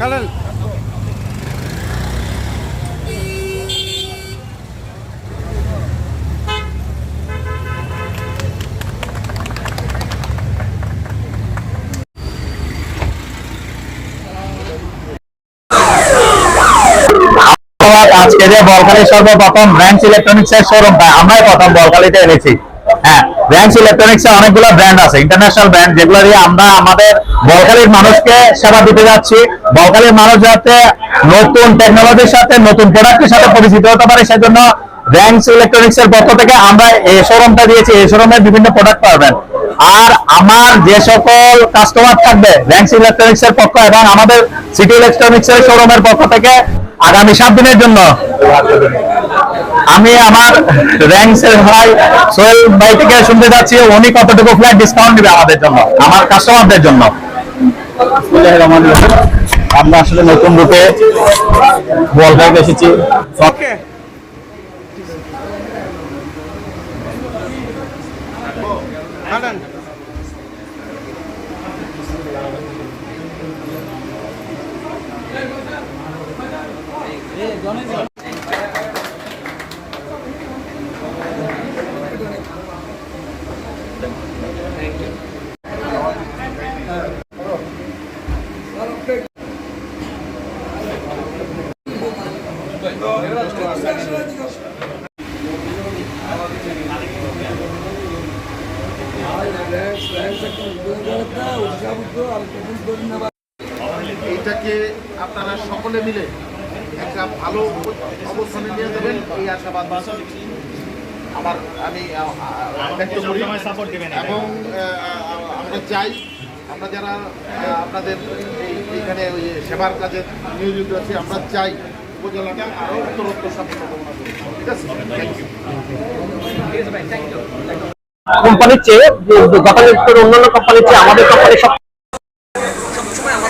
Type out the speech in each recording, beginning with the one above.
খালেন আজকে যে বলকালী সর্বপ্রথম ব্র্যান্ডস ইলেকট্রনিক্স এর শোরুমটা আমরাই প্রথম বলকালীতে এনেছি। হ্যাঁ ব্র্যান্ডস ইলেকট্রনিক্স এর পক্ষ থেকে আমরা এই দিয়েছি। এই বিভিন্ন প্রোডাক্ট আর আমার যে সকল কাস্টমার থাকবে ব্র্যান্ডস ইলেকট্রনিক্স এর পক্ষ এবং আমাদের সিটি ইলেকট্রনিক্স এর শোরুমের পক্ষ থেকে আগামী সাত দিনের জন্য। আমি আমার র্যাঙ্কস এর ভাই সোহেল ভাই থেকে শুনতে যাচ্ছি, উনি কতটুকু ফ্ল্যাট ডিসকাউন্ট দিবে আমাদের জন্য, আমার কাস্টমারদের জন্য। আমরা আসলে নতুন রূপে বলগাইতে এসেছি। এইটাকে আপনারা সকলে মিলে একটা ভালো অবস্থানে নিয়ে যাবেন, এই আশাবাদ আমার, আমি এবং আমরা চাই, আমরা যারা আপনাদের এই- এইখানে ওই সেবার কাজে নিয়োজিত আছি, আমরা চাই কোম্পানির চেয়ে গতকালের অন্যান্য কোম্পানির চেয়ে আমাদের কোম্পানি সব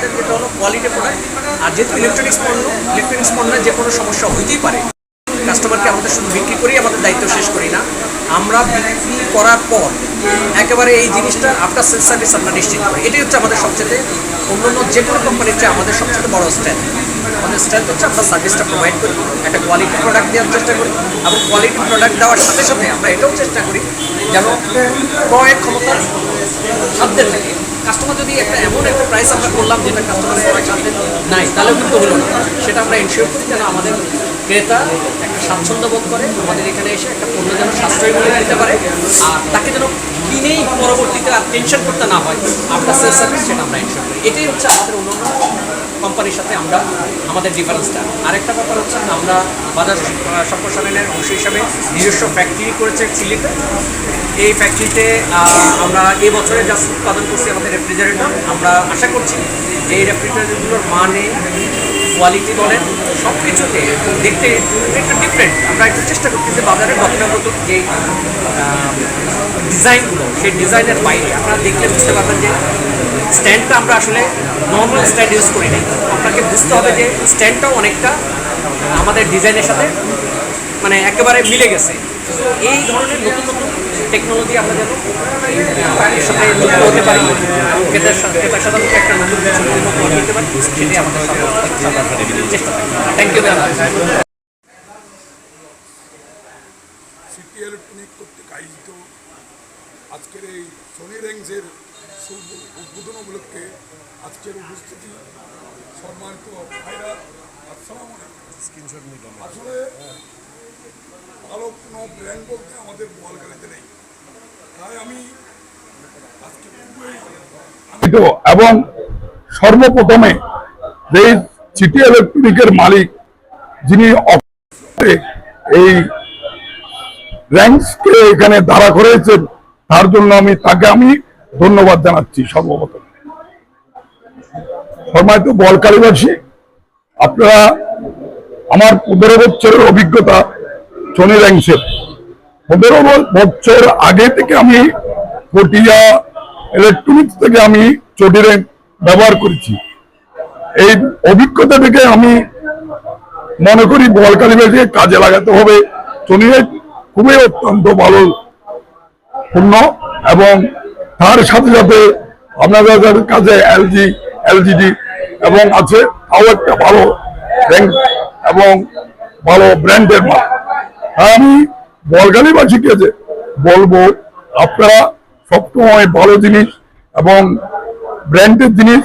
আমাদের যেটা হলো কোয়ালিটি প্রোডাক্ট আর যেহেতু ইলেকট্রনিক্স পণ্য ইলেকট্রনিক্স পণ্যের যে কোনো সমস্যা হইতেই পারে। কাস্টমারকে আমাদের শুধু বিক্রি করেই আমাদের দায়িত্ব শেষ করি না। আমরা বিক্রি করার পর একেবারে এই জিনিসটা আফটার সেল সার্ভিস আমরা নিশ্চিত করি। এটাই হচ্ছে আমাদের সবচেয়ে অন্যান্য যে কোনো কোম্পানির চেয়ে আমাদের সবচেয়ে বড় স্ট্রেংথ আমাদের স্ট্রেংথ হচ্ছে আমরা সার্ভিসটা প্রোভাইড করি, একটা কোয়ালিটি প্রোডাক্ট দেওয়ার চেষ্টা করি এবং কোয়ালিটি প্রোডাক্ট দেওয়ার সাথে সাথে আমরা এটাও চেষ্টা করি যেন ক্রয়ের ক্ষমতা সাধ্যের থাকে। কাস্টমার যদি একটা এমন একটা প্রাইস আমরা করলাম যেটা কাস্টমারের সাধ্যের নাই তাহলে কিন্তু হলো না। সেটা আমরা এনশিওর করি যেন আমাদের ক্রেতা একটা স্বাচ্ছন্দ্য বোধ করে, আমাদের এখানে এসে একটা পণ্য যেন সাশ্রয় মূল্যে নিতে পারে, আর তাকে যেন কিনেই পরবর্তীতে আর টেনশন করতে না হয়, আপনার সেল সার্ভিস সেটা আমরা এনশিওর করি। এটাই হচ্ছে আমাদের অন্যান্য কোম্পানির সাথে আমরা আমাদের ডিফারেন্সটা। আরেকটা ব্যাপার হচ্ছে আমরা বাজার সম্প্রসারণের অংশ হিসাবে নিজস্ব ফ্যাক্টরি করেছে চিলিতে। এই ফ্যাক্টরিতে আমরা এই বছরে যা উৎপাদন করছি আমাদের রেফ্রিজারেটর আমরা আশা করছি যে এই রেফ্রিজারেটরগুলোর মানে কোয়ালিটি বলেন সব কিছুতে দেখতে একটু ডিফারেন্ট আমরা একটু চেষ্টা করতেছি বাজারে গতানুগত যে ডিজাইনগুলো সেই ডিজাইনের বাইরে। আপনারা দেখলে বুঝতে পারবেন যে স্ট্যান্ডটা আমরা আসলে নর্মাল স্ট্যান্ড ইউজ করি নাই। আপনাকে বুঝতে হবে যে স্ট্যান্ডটাও অনেকটা আমাদের ডিজাইনের সাথে মানে একেবারে মিলে গেছে। এই ধরনের নতুন নতুন টেকনোলজি আমরা যেন সাথে যুক্ত হতে পারি, ক্রেতার সাথে ক্রেতার সাথে একটা নতুন কিছু দিতে পারি, সেটাই আমাদের চেষ্টা। থ্যাংক ইউ আজকের এই সোনি র্যাংসের উদ্বোধন উপলক্ষে আজকের উপস্থিতি সম্মানিত ভাইরা আসসালাম আসলে ভালো কোনো ব্র্যান্ড বলতে আমাদের বোয়ালগাড়িতে নেই। তাই আমি আজকে এবং সর্বপ্রথমে যে সিটি ইলেকট্রনিকের মালিক যিনি এই র্যাঙ্কসকে এখানে দাঁড়া করেছেন তার জন্য আমি তাকে আমি ধন্যবাদ জানাচ্ছি সর্বপ্রথম। সম্মানিত বলকালীবাসী, আপনারা আমার পনেরো বছরের অভিজ্ঞতা শনি র্যাঙ্কসের পনেরো বছর আগে থেকে আমি পটিয়া ইলেকট্রনিক্স থেকে আমি চটি ব্যবহার করেছি। এই অভিজ্ঞতা থেকে আমি মনে করি বলকালীবাসীকে কাজে লাগাতে হবে। শনি খুবই অত্যন্ত ভালো পূর্ণ এবং তার সাথে সাথে আপনাদের কাছে এলজি এলজিডি এবং আছে তাও একটা ভালো র্যাঙ্ক এবং ভালো ব্র্যান্ডের মাল। হ্যাঁ আমি বলগালিবাসীকে যে বলব, আপনারা সবসময় ভালো জিনিস এবং ব্র্যান্ডের জিনিস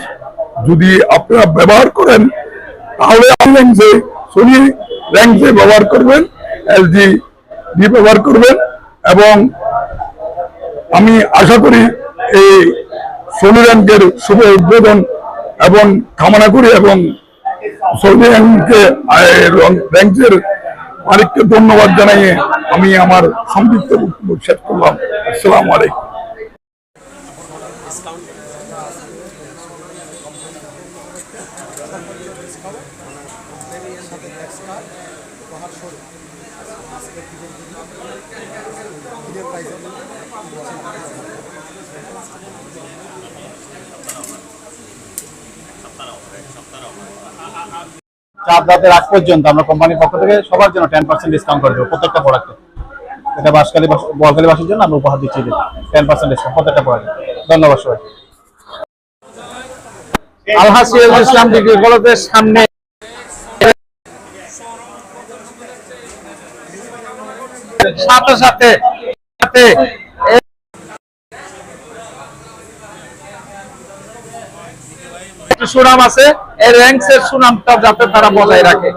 যদি আপনারা ব্যবহার করেন, তাহলে র্যাঙ্কসে সোনি র্যাঙ্কসে ব্যবহার করবেন এলজি ডি ব্যবহার করবেন এবং আমি আশা করি এই সোনি র্যাঙ্কের শুভ উদ্বোধন এবং কামনা করি এবং সৌদি র্যাঙ্ককে র্যাঙ্কের মালিককে ধন্যবাদ জানিয়ে আমি আমার সংক্ষিপ্ত বক্তব্য শেষ করলাম। আসসালামু আলাইকুম। চার রাতের আগ পর্যন্ত আমরা কোম্পানির পক্ষ থেকে সবার জন্য টেন পার্সেন্ট ডিসকাউন্ট করে দেবো প্রত্যেকটা প্রোডাক্টে এটা বাসকালী বলকালীবাসীর জন্য আমরা উপহার দিচ্ছি টেন পার্সেন্ট ডিসকাউন্ট প্রত্যেকটা প্রোডাক্টে ধন্যবাদ সবাই আলহাজ ইসলাম ডিগ্রি কলেজের সামনে সাথে সাথে সুনাম আছে এই র্যাঙ্কস এর সুনামটা যাতে তারা বজায় রাখে।